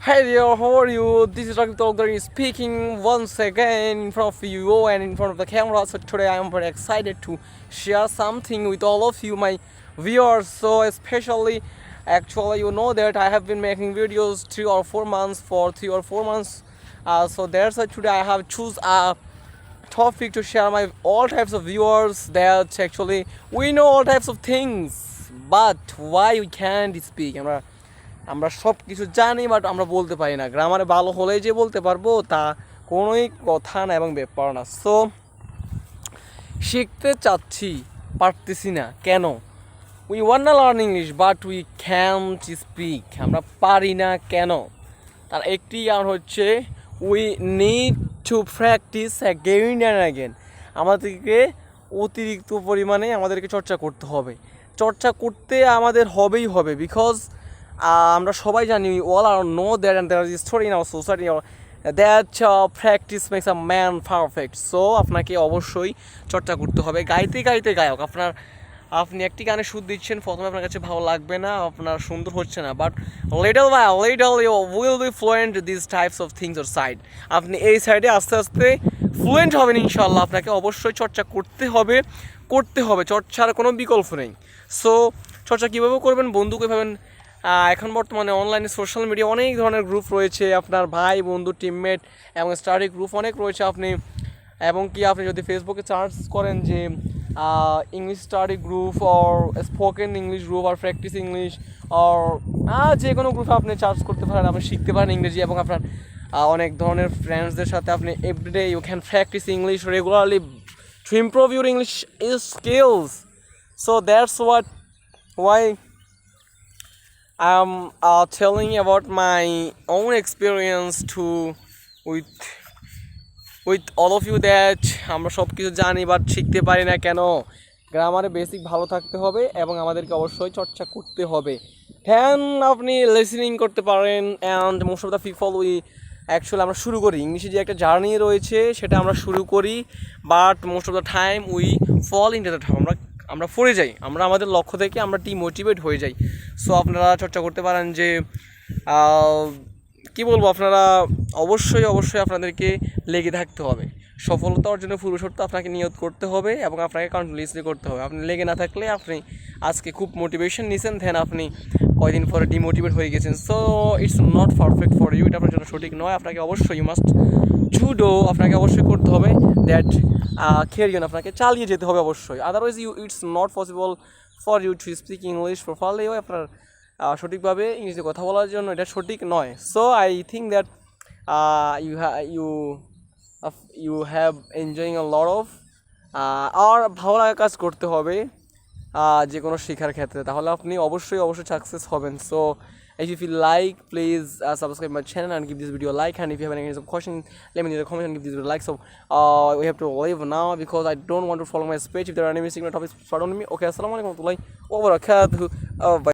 Hi there, how are you? This is Dr. Talkdari speaking once again in front of you and in front of the camera. So today I am very excited to share something with all of you, my viewers. So especially, actually, you know that I have been making videos three or four months for three or four months. Uh, so there's why today I have choose a topic to share my all types of viewers that actually we know all types of things, but why we can't speak. আমরা সব কিছু জানি but আমরা বলতে পারি না। গ্রামারে ভালো হলেই যে বলতে পারব, তা কোনোই কথা না এবং ব্যাপার না। সো শিখতে চাচ্ছি, পারতেছি না। কেন? উই ওয়ান না learn English but we can speak আমরা পারি না কেন? তার একটি কারণ হচ্ছে we need to practice again and again আমাদেরকে অতিরিক্ত পরিমাণে আমাদেরকে চর্চা করতে হবে। চর্চা করতে আমাদের হবেই হবে বিকজ আমরা সবাই জানি all are know that and there is story in our society that practice makes a man perfect so আপনাকে অবশ্যই চর্চা করতে হবে। গাইতে গাইতে গায়ক, আপনার, আপনি একটি গানে সুর দিচ্ছেন, প্রথমে আপনার কাছে ভালো লাগবে না, আপনার সুন্দর হচ্ছে না। But little by little you will be fluent this types of things or side আপনি এই সাইডে আস্তে আস্তে ফ্লুয়েন্ট হবেন ইনশাল্লাহ আপনাকে অবশ্যই চর্চা করতে হবে করতে হবে। চর্চার কোনো বিকল্প নেই। সো চর্চা কীভাবে করবেন? বন্ধুকে ভাবেন এখন বর্তমানে অনলাইনে সোশ্যাল মিডিয়া অনেক ধরনের গ্রুপ রয়েছে। আপনার ভাই, বন্ধু টিমমেট এবং স্টাডি গ্রুপ অনেক রয়েছে আপনি। এবং কি আপনি যদি ফেসবুকে সার্চ করেন যে English study group or spoken English group R practice English or যে কোনো গ্রুপে আপনি চার্জ করতে পারেন। আপনি শিখতে পারেন ইংরেজি এবং আপনার অনেক ধরনের ফ্রেন্ডসদের সাথে আপনি everyday you can practice English regularly to improve your English skills so that's what why I'm uh, telling about my own experience to with with all of you that আমরা সব কিছু জানি বাট শিখতে পারি না কেন। গ্রামারে বেসিক ভালো থাকতে হবে এবং আমাদেরকে অবশ্যই চর্চা করতে হবে। হ্যান আপনি লিসনিং করতে পারেন and most of the people we actually আমরা শুরু করি। ইংলিশে যে একটা জার্নি রয়েছে সেটা আমরা শুরু করি। But most of the time we fall in the আমরা আমরা পড়ে যাই। আমরা আমাদের লক্ষ্য থেকে আমরা ডিমোটিভেট হয়ে যাই। সো আপনারা চর্চা করতে পারেন যে কি বলব, আপনারা অবশ্যই অবশ্যই আপনাদেরকে লেগে থাকতে হবে। সফলতা অর্জনের পুরুষত্ব আপনাকে নিয়ত করতে হবে এবং আপনাকে কন্টিনিউসলি করতে হবে। আপনি লেগে না থাকলে আপনি আজকে খুব মোটিভেশন নিছেন দেন আপনি কয়দিন পরে ডিমোটিভেট হয়ে গেছেন। So it's not perfect for you এটা আপনার জন্য সঠিক নয়। আপনাকে অবশ্যই ইউ মাস্ট জুডো আপনাকে অবশ্যই করতে হবে দ্যাট খেরিয়ন আপনাকে, চালিয়ে যেতে হবে অবশ্যই। Otherwise you it's not possible for you to speak English প্রপারলিও আপনার সঠিকভাবে ইংরেজিতে কথা বলার জন্য এটা সঠিক নয়। So I think that you you you have enjoying a lot of আর ভালো লাগা কাজ করতে হবে যে কোনো শেখার ক্ষেত্রে। তাহলে আপনি অবশ্যই অবশ্যই সাকসেস হবেন। So if you feel like please uh, subscribe my channel and give this video a like and if you have any question let me know in the comment and give this video a like so uh, we have to leave now because I don't want to follow my speech if there are any missing topics pardon me okay assalamualaikum warahmatullahi wabarakatuh uh, bye